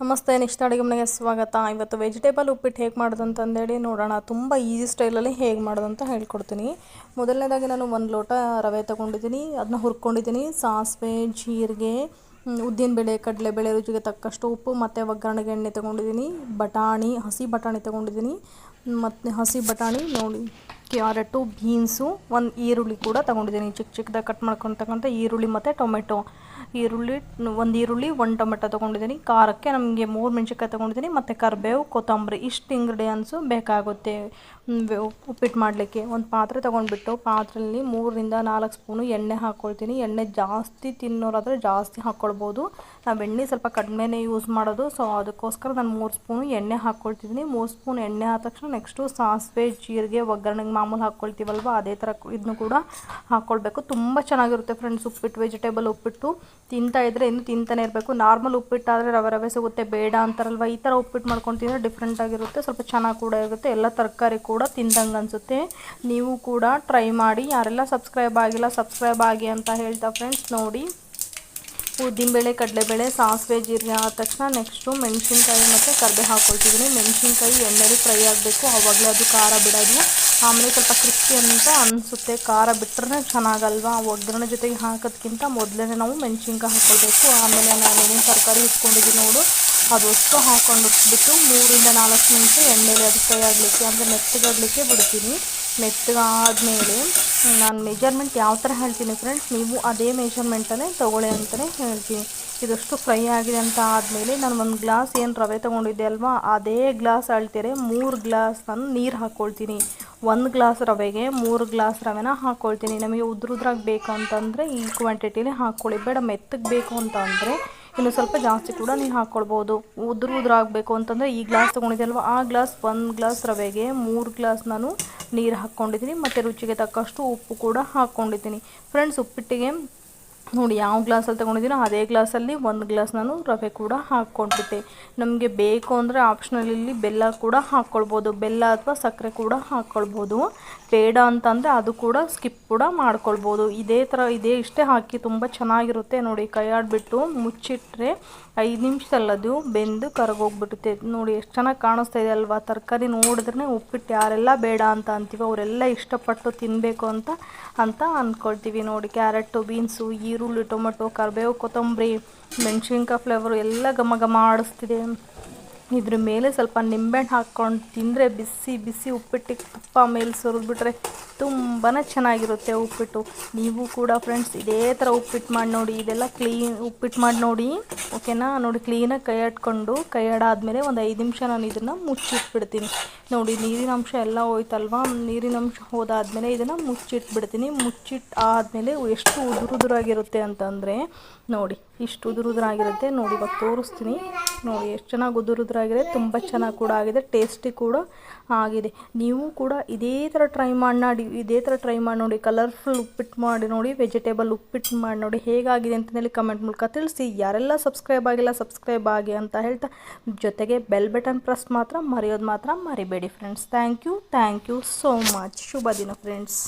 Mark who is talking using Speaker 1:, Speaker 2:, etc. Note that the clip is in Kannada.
Speaker 1: ನಮಸ್ತೆ, ನೆಕ್ಸ್ಟ್ ಅಡುಗೆ ಮನೆಗೆ ಸ್ವಾಗತ. ಇವತ್ತು ವೆಜಿಟೇಬಲ್ ಉಪ್ಪಿಟ್ಟು ಹೇಗೆ ಮಾಡೋದು ಅಂತಂದೇಳಿ ನೋಡೋಣ. ತುಂಬ ಈಸಿ ಸ್ಟೈಲಲ್ಲಿ ಹೇಗೆ ಮಾಡೋದು ಅಂತ ಹೇಳ್ಕೊಡ್ತೀನಿ. ಮೊದಲನೇದಾಗಿ ನಾನು ಒಂದು ಲೋಟ ರವೆ ತೊಗೊಂಡಿದ್ದೀನಿ. ಅದನ್ನ ಹುರ್ಕೊಂಡಿದ್ದೀನಿ. ಸಾಸಿವೆ, ಜೀರಿಗೆ ಉದ್ದಿನಬೇಳೆ, ಕಡಲೆಬೇಳೆ ರುಚಿಗೆ ತಕ್ಕಷ್ಟು ಉಪ್ಪು, ಮತ್ತು ಒಗ್ಗರಣೆಗೆ ಎಣ್ಣೆ ತೊಗೊಂಡಿದ್ದೀನಿ. ಬಟಾಣಿ, ಹಸಿ ಬಟಾಣಿ ತೊಗೊಂಡಿದ್ದೀನಿ. ಮತ್ತು ಹಸಿ ಬಟಾಣಿ ನೋಡಿ. ಕ್ಯಾರೆಟು ಬೀನ್ಸು, ಒಂದು ಈರುಳ್ಳಿ ಕೂಡ ತೊಗೊಂಡಿದ್ದೀನಿ. ಚಿಕ್ಕ ಚಿಕ್ಕದಾಗಿ ಕಟ್ ಮಾಡ್ಕೊತಕ್ಕಂಥ ಈರುಳ್ಳಿ ಮತ್ತು ಟೊಮೆಟೊ. ಈರುಳ್ಳಿ, ಒಂದು ಈರುಳ್ಳಿ, ಒಂದು ಟೊಮೆಟೊ ತೊಗೊಂಡಿದ್ದೀನಿ. ಖಾರಕ್ಕೆ ನಮಗೆ ಮೂರು ಮೆಣಸಿನ್ಕಾಯಿ ತೊಗೊಂಡಿದ್ದೀನಿ ಮತ್ತು ಕರಿಬೇವು, ಕೊತ್ತಂಬರಿ, ಇಷ್ಟು ಇಂಗ್ರೀಡಿಯೆಂಟ್ಸು ಬೇಕಾಗುತ್ತೆ. ಉಪ್ಪಿಟ್ಟು ಮಾಡಲಿಕ್ಕೆ. ಒಂದು ಪಾತ್ರೆ ತೊಗೊಂಡ್ಬಿಟ್ಟು ಪಾತ್ರೆಯಲ್ಲಿ ಮೂರರಿಂದ ನಾಲ್ಕು ಸ್ಪೂನು ಎಣ್ಣೆ ಹಾಕ್ಕೊಳ್ತೀನಿ ಎಣ್ಣೆ ಜಾಸ್ತಿ ತಿನ್ನೋರಾದರೆ ಜಾಸ್ತಿ ಹಾಕ್ಕೊಳ್ಬೋದು ನಾವು ಎಣ್ಣೆ ಸ್ವಲ್ಪ ಕಡಿಮೆನೇ ಯೂಸ್ ಮಾಡೋದು. ಸೊ ಅದಕ್ಕೋಸ್ಕರ ನಾನು ಮೂರು ಸ್ಪೂನು ಎಣ್ಣೆ ಹಾಕ್ಕೊಳ್ತಿದ್ದೀನಿ ಮೂರು ಸ್ಪೂನ್ ಎಣ್ಣೆ ಆದ ತಕ್ಷಣ ನೆಕ್ಸ್ಟು ಸಾಸಿವೆ, ಜೀರಿಗೆ, ಒಗ್ಗರಣೆಗೆ ಮಾಮೂಲು ಹಾಕ್ಕೊಳ್ತೀವಲ್ವ ಅದೇ ಥರ ಇದನ್ನು ಕೂಡ ಹಾಕ್ಕೊಳ್ಬೇಕು ತುಂಬ ಚೆನ್ನಾಗಿರುತ್ತೆ ಫ್ರೆಂಡ್ಸ್ ಉಪ್ಪಿಟ್ಟು ವೆಜಿಟೇಬಲ್ ಉಪ್ಪಿಟ್ಟು. ತಿಂತಾ ಇದ್ದರೆ ಇನ್ನು ತಿಂತಾನೆ ಇರಬೇಕು. ನಾರ್ಮಲ್ ಉಪ್ಪಿಟ್ಟಾದರೆ ರವೆ ರವೆ ಸಿಗುತ್ತೆ, ಬೇಡ ಅಂತಾರಲ್ವ? ಈ ಥರ ಉಪ್ಪಿಟ್ಟು ಮಾಡ್ಕೊಂಡು ತಿಂದರೆ ಡಿಫ್ರೆಂಟ್ ಆಗಿರುತ್ತೆ. ಸ್ವಲ್ಪ ಚೆನ್ನಾಗಿ ಕೂಡ ಇರುತ್ತೆ. ಎಲ್ಲ ತರಕಾರಿ ಕೂಡ ತಿಂದಂಗೆ ಅನಿಸುತ್ತೆ. ನೀವು ಕೂಡ ಟ್ರೈ ಮಾಡಿ. ಯಾರೆಲ್ಲ ಸಬ್ಸ್ಕ್ರೈಬ್ ಆಗಿಲ್ಲ ಸಬ್ಸ್ಕ್ರೈಬ್ ಆಗಿ ಅಂತ ಹೇಳ್ತಾ ಫ್ರೆಂಡ್ಸ್ ನೋಡಿ. ಉದ್ದಿನಬೇಳೆ ಕಡಲೆಬೇಳೆ ಸಾಸಿವೆ ಜೀರಿಗೆ ಆದ ತಕ್ಷಣ ನೆಕ್ಸ್ಟು ಮೆಣಸಿನ್ಕಾಯಿ ಮತ್ತು ಕರ್ಬೇ ಹಾಕ್ಕೊಳ್ತಿದ್ದೀನಿ ಮೆಣಸಿನ್ಕಾಯಿ ಎಣ್ಣೆಲಿ ಫ್ರೈ ಆಗಬೇಕು. ಆವಾಗಲೇ ಅದು ಖಾರ ಬಿಡೋದು. ಆಮೇಲೆ ಸ್ವಲ್ಪ ಕ್ರಿಸ್ಪಿ ಅಂತ ಅನಿಸುತ್ತೆ. ಖಾರ ಬಿಟ್ಟರೆ ಚೆನ್ನಾಗಲ್ವಾ? ಒಗ್ಗರಣೆ ಜೊತೆಗೆ ಹಾಕೋದ್ಕಿಂತ ಮೊದಲೇ ನಾವು ಮೆಣಸಿನ್ಕಾಯಿ ಹಾಕ್ಕೊಳ್ಬೇಕು ಆಮೇಲೆ ನಾನು ಏನೇನು ತರಕಾರಿ ಇಟ್ಕೊಂಡಿದ್ದೀನಿ ನೋಡು. ಅದಷ್ಟು ಹಾಕ್ಕೊಂಡು ಬಿಟ್ಟು ಮೂರಿಂದ ನಾಲ್ಕು ನಿಮಿಷ ಎಣ್ಣೆಲಿ ಅದು ಫ್ರೈ ಆಗಲಿಕ್ಕೆ ಅಂದರೆ ಮೆತ್ತಗಾಗಲಿಕ್ಕೆ ಬಿಡ್ತೀನಿ. ಮೆತ್ತಗಾದಮೇಲೆ ನಾನು ಮೆಜರ್ಮೆಂಟ್ ಯಾವ ಥರ ಹೇಳ್ತೀನಿ ಫ್ರೆಂಡ್ಸ್ ನೀವು ಅದೇ ಮೆಜರ್ಮೆಂಟನ್ನೇ ತೊಗೊಳ್ಳಿ ಅಂತಲೇ ಹೇಳ್ತೀನಿ. ಇದಷ್ಟು ಫ್ರೈ ಆಗಿದೆ ಅಂತ ಆದಮೇಲೆ ನಾನು ಒಂದು ಗ್ಲಾಸ್ ಏನು ರವೆ ತೊಗೊಂಡಿದ್ದೆ ಅಲ್ವಾ, ಅದೇ ಗ್ಲಾಸ್ ಅಳ್ತೀರೆ ಮೂರು ಗ್ಲಾಸ್ ನಾನು ನೀರು ಹಾಕ್ಕೊಳ್ತೀನಿ ಒಂದು ಗ್ಲಾಸ್ ರವೆಗೆ ಮೂರು ಗ್ಲಾಸ್ ರವೆನ ಹಾಕ್ಕೊಳ್ತೀನಿ ನಮಗೆ ಉದ್ರುದ್ರಾಗ ಬೇಕು ಅಂತಂದರೆ ಈ ಕ್ವಾಂಟಿಟಿಲಿ ಹಾಕ್ಕೊಳ್ಳಿ ಬೇಡ ಮೆತ್ತಗೆ ಬೇಕು ಅಂತ ಅಂದರೆ ಇನ್ನು ಸ್ವಲ್ಪ ಜಾಸ್ತಿ ಕೂಡ ನೀವು ಹಾಕ್ಕೊಳ್ಬೋದು ಉದುರು ಉದ್ರಾಗಬೇಕು ಅಂತಂದರೆ ಈ ಗ್ಲಾಸ್ ತೊಗೊಂಡಿದ್ದೆ ಅಲ್ವಾ, ಆ ಗ್ಲಾಸ್ ಒಂದು ಗ್ಲಾಸ್ ರವೆಗೆ ಮೂರು ಗ್ಲಾಸ್ ನಾನು ನೀರು ಹಾಕ್ಕೊಂಡಿದ್ದೀನಿ ಮತ್ತು ರುಚಿಗೆ ತಕ್ಕಷ್ಟು ಉಪ್ಪು ಕೂಡ ಹಾಕ್ಕೊಂಡಿದ್ದೀನಿ. ಫ್ರೆಂಡ್ಸ್ ಉಪ್ಪಿಟ್ಟಿಗೆ ನೋಡಿ ಯಾವ ಗ್ಲಾಸಲ್ಲಿ ತೊಗೊಂಡಿದ್ದೀನೋ ಅದೇ ಗ್ಲಾಸಲ್ಲಿ ಒಂದು ಗ್ಲಾಸ್ ನಾನು ರವೆ ಕೂಡ ಹಾಕ್ಕೊಂಡಿದ್ದೆ ನಮಗೆ ಬೇಕು ಅಂದರೆ ಇಲ್ಲಿ ಬೆಲ್ಲ ಕೂಡ ಹಾಕ್ಕೊಳ್ಬೋದು, ಬೆಲ್ಲ ಅಥವಾ ಸಕ್ಕರೆ ಕೂಡ ಹಾಕ್ಕೊಳ್ಬೋದು. ಬೇಡ ಅಂತಂದರೆ ಅದು ಕೂಡ ಸ್ಕಿಪ್ ಕೂಡ ಮಾಡ್ಕೊಳ್ಬೋದು. ಇದೇ ಥರ, ಇದೇ ಇಷ್ಟೇ ಹಾಕಿ ತುಂಬ ಚೆನ್ನಾಗಿರುತ್ತೆ ನೋಡಿ ಕೈ ಆಡಿಬಿಟ್ಟು ಮುಚ್ಚಿಟ್ರೆ ಐದು ನಿಮಿಷದಲ್ಲದು ಬೆಂದು ಕರಗೋಗ್ಬಿಡುತ್ತೆ. ನೋಡಿ ಎಷ್ಟು ಚೆನ್ನಾಗಿ ಕಾಣಿಸ್ತಾ ಇದೆ ಅಲ್ವಾ? ತರಕಾರಿ ನೋಡಿದ್ರೆ ಉಪ್ಪಿಟ್ಟು ಯಾರೆಲ್ಲ ಬೇಡ ಅಂತ ಅಂತೀವಿ, ಅವರೆಲ್ಲ ಇಷ್ಟಪಟ್ಟು ತಿನ್ನಬೇಕು ಅಂತ ಅಂತ ಅಂದ್ಕೊಳ್ತೀವಿ ನೋಡಿ. ಕ್ಯಾರೆಟು, ಬೀನ್ಸು ಈರುಳ್ಳಿ, ಟೊಮೆಟೊ, ಕರಿಬೇವು, ಕೊತ್ತಂಬರಿ, ಮೆಣಸಿನ್ಕಾಯಿ ಫ್ಲೇವರು ಎಲ್ಲ ಘಮ ಘಮ ಆಡಿಸ್ತಿದೆ. ಇದ್ರ ಮೇಲೆ ಸ್ವಲ್ಪ ನಿಂಬೆಹಣ್ಣು ಹಾಕ್ಕೊಂಡು ತಿಂದರೆ ಬಿಸಿ ಬಿಸಿ ಉಪ್ಪಿಟ್ಟಿಗೆ ತುಪ್ಪ ಮೇಲೆ ಸುರಿದ್ಬಿಟ್ರೆ ತುಂಬಾ ಚೆನ್ನಾಗಿರುತ್ತೆ ಉಪ್ಪಿಟ್ಟು. ನೀವು ಕೂಡ ಫ್ರೆಂಡ್ಸ್ ಇದೇ ಥರ ಉಪ್ಪಿಟ್ಟು ಮಾಡಿ ನೋಡಿ, ಇದೆಲ್ಲ ಕ್ಲೀನ್ ಉಪ್ಪಿಟ್ಟು ಮಾಡಿ ನೋಡಿ ಓಕೆನಾ ನೋಡಿ ಕ್ಲೀನಾಗಿ ಕೈ ಆಡ್ಕೊಂಡು ಕೈ ಆಡಾದಮೇಲೆ ಒಂದು ಐದು ನಿಮಿಷ ನಾನು ಇದನ್ನು ಮುಚ್ಚಿಟ್ಬಿಡ್ತೀನಿ. ನೋಡಿ, ನೀರಿನ ಅಂಶ ಎಲ್ಲ ಹೋಯ್ತಲ್ವ? ನೀರಿನ ಅಂಶ ಹೋದಾದ್ಮೇಲೆ ಇದನ್ನು ಮುಚ್ಚಿಟ್ಬಿಡ್ತೀನಿ. ಮುಚ್ಚಿಟ್ಟು ಆದಮೇಲೆ ಎಷ್ಟು ಉದುರುದುರಾಗಿರುತ್ತೆ ಅಂತಂದರೆ, ನೋಡಿ, ಇಷ್ಟು ಉದುರುದುರಾಗಿರುತ್ತೆ. ನೋಡಿ, ಇವಾಗ ತೋರಿಸ್ತೀನಿ. ನೋಡಿ, ಎಷ್ಟು ಚೆನ್ನಾಗಿ ಉದುರುದುರಾಗಿದೆ. ತುಂಬ ಚೆನ್ನಾಗಿ ಕೂಡ ಆಗಿದೆ. ಟೇಸ್ಟಿ ಕೂಡ ಆಗಿದೆ. ನೀವು ಕೂಡ ಇದೇ ಥರ ಟ್ರೈ ಮಾಡಿ ಇದೇ ಥರ ಟ್ರೈ ಮಾಡಿ ನೋಡಿ. ಕಲರ್ಫುಲ್ ಉಪ್ಪಿಟ್ಟು ಮಾಡಿ ನೋಡಿ. ವೆಜಿಟೇಬಲ್ ಉಪ್ಪಿಟ್ಟು ಮಾಡಿ ನೋಡಿ. ಹೇಗಾಗಿದೆ ಅಂತಂದೇಳಿ ಕಮೆಂಟ್ ಮೂಲಕ ತಿಳಿಸಿ. ಯಾರೆಲ್ಲ ಸಬ್ಸ್ಕ್ರೈಬ್ ಆಗಿಲ್ಲ, ಸಬ್ಸ್ಕ್ರೈಬ್ ಆಗಿ ಅಂತ ಹೇಳ್ತಾ, ಜೊತೆಗೆ ಬೆಲ್ ಬಟನ್ ಪ್ರೆಸ್ ಮಾತ್ರ ಮರೆಯೋದು ಮಾತ್ರ ಮರಿಬೇಡಿ friends thank you thank you so much ಶುಭ ದಿನ ಫ್ರೆಂಡ್ಸ್